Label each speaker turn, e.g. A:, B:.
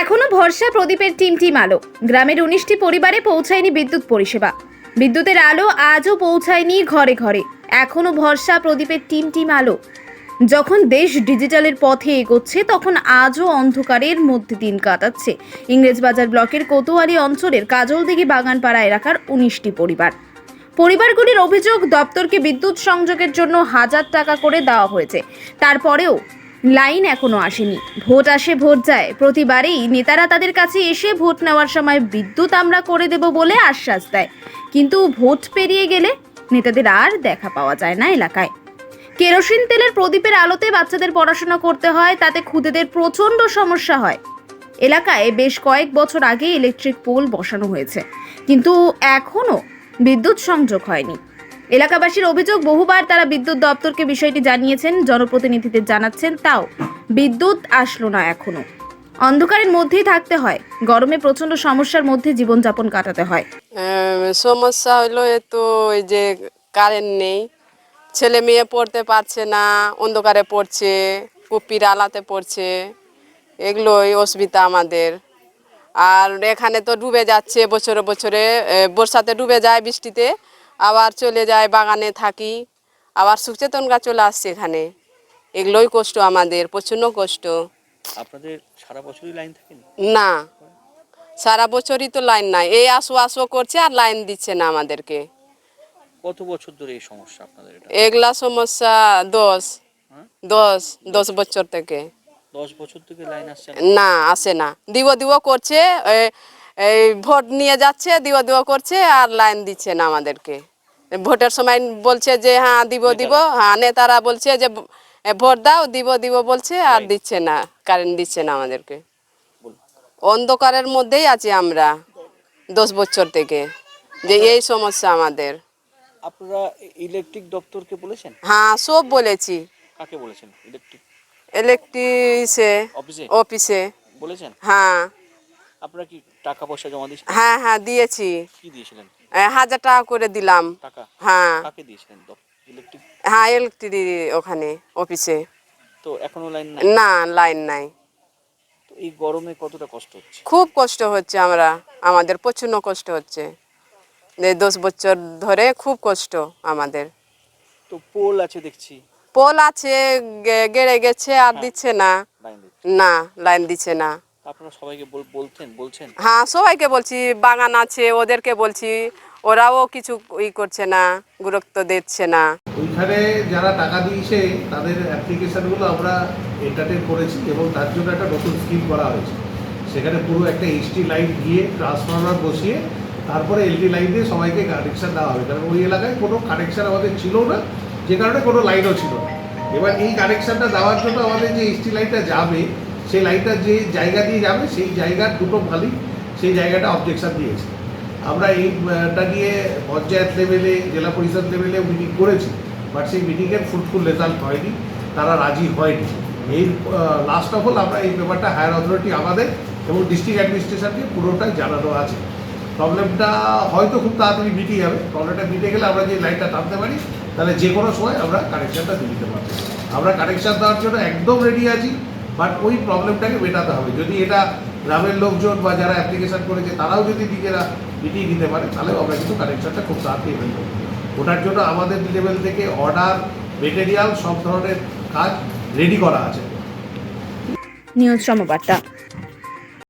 A: এখনও ভরসা প্রদীপের টিম টিম আলো। গ্রামের উনিশটি পরিবারে পৌঁছায়নি বিদ্যুৎ পরিষেবা। বিদ্যুতের আলো আজও পৌঁছায়নি ঘরে ঘরে। এখনও ভরসা প্রদীপের টিম টিম আলো। যখন দেশ ডিজিটালের পথে এগোচ্ছে, তখন আজও অন্ধকারের মধ্যে দিন কাটাচ্ছে। ইংরেজবাজার ব্লকের কোতোয়ালি অঞ্চলের কাজলদিঘি বাগানপাড়া এলাকার উনিশটি পরিবার। পরিবারগুলির অভিযোগ, দপ্তরকে বিদ্যুৎ সংযোগের জন্য হাজার টাকা করে দেওয়া হয়েছে। তারপরেও লাইন এখনও আসেনি। ভোট আসে, ভোট যায়। প্রতিবারেই নেতারা তাদের কাছে এসে ভোট নেওয়ার সময় বিদ্যুৎ আমরা করে দেব বলে আশ্বাস দেয়। কিন্তু ভোট পেরিয়ে গেলে নেতাদের আর দেখা পাওয়া যায় না এলাকায়। কেরোসিন তেলের প্রদীপের আলোতে বাচ্চাদের পড়াশোনা করতে হয়, তাতে খুদেদের প্রচণ্ড সমস্যা হয়। এলাকায় বেশ কয়েক বছর আগে ইলেকট্রিক পোল বসানো হয়েছে। কিন্তু এখনও বিদ্যুৎ সংযোগ হয়নি। এলাকাবাসীর অভিযোগ, বহুবার তারা বিদ্যুৎ দপ্তরকে বিষয়টি জানিয়েছেন জনপ্রতিনিধিদের জানাচ্ছেন তাও বিদ্যুৎ আসলো না এখনও। অন্ধকারের মধ্যেই থাকতে হয়, গরমে প্রচণ্ড সমস্যার মধ্যে জীবনযাপন কাটাতে হয়।
B: সমস্যা হলো তো ওই যে কারেন্ট নেই, ছেলে মেয়ে পড়তে পারছে না, অন্ধকারে পড়ছে, কুপির আলাতে পড়ছে, এগুলোই অসুবিধা আমাদের। আর এখানে তো ডুবে যাচ্ছে বছরে বছরে বর্ষাতে ডুবে যায় বৃষ্টিতে আবার চলে যায় বাগানে থাকি আবার সুচেতন গাছ চলে আসছে এখানে। এগুলোই কষ্ট আমাদের প্রচণ্ড কষ্ট।
C: আপনাদের সারা বছরই লাইন থাকে না?
B: সারা বছরই তো লাইন নাই। এই আসো আসো করছে আর লাইন দিচ্ছে না আমাদেরকে।
C: কত বছর ধরে এই সমস্যা আপনাদের এটা?
B: এগুলা সমস্যা দশ
C: হ্যাঁ?
B: দশ দশ বছর থেকে।
C: দশ বছর থেকে লাইন আসছে না?
B: আসে না। দিব দিব করছে এই ভোট নিয়ে যাচ্ছে দিব দিব করছে আর লাইন দিচ্ছে না আমাদেরকে। ভোটের সময় বলছে যে হ্যাঁ দিব দিব। হ্যাঁ নেতারা বলছে যে ভোট দাও দিব দিব বলছে আর দিচ্ছে না কারেন্ট দিচ্ছে না আমাদেরকে। অন্ধকারের মধ্যেই আছি আমরা দশ বছর থেকে যে এই সমস্যা আমাদের।
C: আপনারা ইলেকট্রিক দপ্তরকে বলেছেন?
B: হ্যাঁ সব বলেছি।
C: কাকে বলেছেন ইলেকট্রিক?
B: ইলেকট্রিসে
C: অফিসে?
B: অফিসে।
C: বলেছেন?
B: হ্যাঁ।
C: আপনারা কি টাকা পয়সা জমা দিয়েছেন
B: হ্যাঁ হ্যাঁ দিয়েছি।
C: কি দিয়েছিলেন?
B: হাজার টাকা করে দিলাম।
C: টাকা?
B: হ্যাঁ।
C: কাকে দিয়েছিলেন? ইলেকট্রিক
B: হ্যাঁ ইলেকট্রিক ওখানে অফিসে
C: তো এখনও লাইন নাই?
B: না লাইন নাই।
C: তো এই গরমে কতটা কষ্ট হচ্ছে?
B: খুব কষ্ট হচ্ছে আমরা আমাদের প্রচণ্ড কষ্ট হচ্ছে। এই দশ বছর ধরে খুব কষ্ট আমাদের।
C: তো পোল আছে দেখছি।
B: পোল আছে গেড়ে গেছে আর দিচ্ছে না। না লাইন দিচ্ছে না।
C: আপনারা সবাইকে বলতেন বলছেন
B: হ্যাঁ সবাইকে বলছি বাগান আছে ওদেরকে বলছি ওরাও কিছু ই করছে না গুরুত্ব দিচ্ছে না।
D: ওইখানে যারা টাকা দিয়েছে তাদের অ্যাপ্লিকেশানগুলো আমরা এন্টারটেন করেছি এবং তার জন্য একটা নতুন স্কিম করা হয়েছে। সেখানে পুরো একটা এইচটি লাইন দিয়ে ট্রান্সফরমার বসিয়ে তারপরে এলটি লাইন দিয়ে সবাইকে কানেকশান দেওয়া হবে। কারণ ওই এলাকায় কোনো কানেকশান আমাদের ছিল না যে কারণে কোনো লাইনও ছিল না। এবার এই কানেকশানটা দেওয়ার জন্য আমাদের যে এইচটি লাইনটা যাবে সেই লাইনটা যে জায়গা দিয়ে যাবে, সেই জায়গার দুটো মালিক সেই জায়গাটা অবজেকশন দিয়েছে। আমরা এইটা নিয়ে পঞ্চায়েত লেভেলে জেলা পরিষদ লেভেলে মিটিং করেছি বাট সেই মিটিংয়ের ফ্রুটফুল রেজাল্ট হয়নি, তারা রাজি হয়নি। এই লাস্ট অফ অল আমরা এই ব্যাপারটা হায়ার অথরিটি আমাদের এবং ডিস্ট্রিক্ট অ্যাডমিনিস্ট্রেশনকে পুরোটাই জানানো আছে। প্রবলেমটা হয়তো খুব তাড়াতাড়ি মিটে যাবে। প্রবলেমটা মিটে গেলে আমরা যে লাইনটা টানতে পারি, তাহলে যে কোনো সময় আমরা কানেকশানটা দিয়ে দিতে পারব। আমরা কানেকশান দেওয়ার জন্য একদম রেডি আছি। বাট ওই প্রবলেমটাকে মেটাতে হবে। যদি এটা গ্রামের লোকজন বা যারা অ্যাপ্লিকেশন করেছে, তারাও যদি নিজেরা মিটিয়ে দিতে পারে তাহলে আমরা কিন্তু কানেকশনটা খুব তাড়াতাড়ি ফেলব ওটার জন্য আমাদের লেভেল থেকে অর্ডার মেটেরিয়াল সব ধরনের কাজ রেডি করা আছে।
A: নিউজ সমবার্তা।